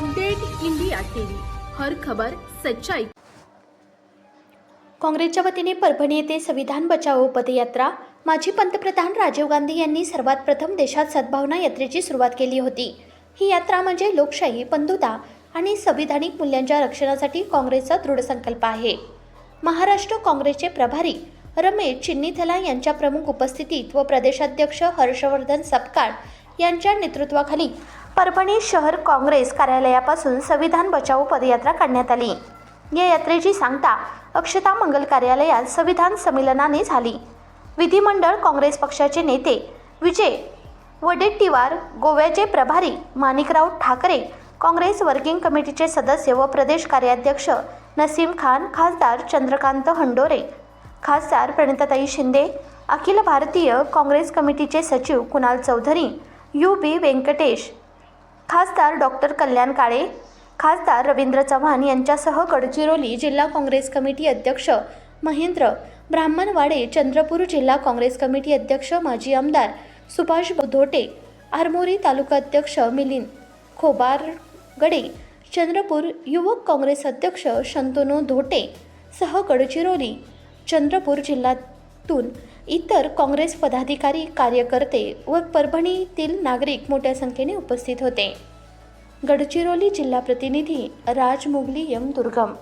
Update India TV. हर खबर सच्चाई. काँग्रेसच्या वतीने परभणी येथे संविधान बचाओ पदयात्रा. माजी पंतप्रधान राजीव गांधी यांनी सर्वात प्रथम देशात सद्भावना यात्रेची सुरुवात केली होती. ही यात्रा म्हणजे लोकशाही बंधुता आणि संविधानिक मूल्यांच्या रक्षणासाठी काँग्रेसचा दृढ संकल्प आहे. महाराष्ट्र काँग्रेसचे प्रभारी रमेश चिन्नीथला यांच्या प्रमुख उपस्थितीत व प्रदेशाध्यक्ष हर्षवर्धन सपकाळ यांच्या नेतृत्वाखाली परभणी शहर काँग्रेस कार्यालयापासून संविधान बचाव पदयात्रा काढण्यात आली. या यात्रेची सांगता अक्षता मंगल कार्यालयात संविधान संमेलनाने झाली. विधिमंडळ काँग्रेस पक्षाचे नेते विजय वडेट्टीवार गोव्याचे प्रभारी माणिकराव ठाकरे काँग्रेस वर्किंग कमिटीचे सदस्य व प्रदेश कार्याध्यक्ष नसीम खान खासदार चंद्रकांत हंडोरे खासदार प्रणिताताई शिंदे अखिल भारतीय काँग्रेस कमिटीचे सचिव कुणाल चौधरी यू बी व्यंकटेश खासदार डॉक्टर कल्याण काळे खासदार रवींद्र चव्हाण यांच्यासह गडचिरोली जिल्हा काँग्रेस कमिटी अध्यक्ष महेंद्र ब्राह्मणवाडे चंद्रपूर जिल्हा काँग्रेस कमिटी अध्यक्ष माजी आमदार सुभाष धोटे आरमोरी तालुका अध्यक्ष मिलिंद खोबारगडे चंद्रपूर युवक काँग्रेस अध्यक्ष शंतनू धोटे सह गडचिरोली चंद्रपूर तून इतर काँग्रेस पदाधिकारी कार्यकर्ते व परभणीतील नागरिक मोठ्या संख्येने उपस्थित होते. गडचिरोली जिल्हा प्रतिनिधी राज मुगली यम दुर्गम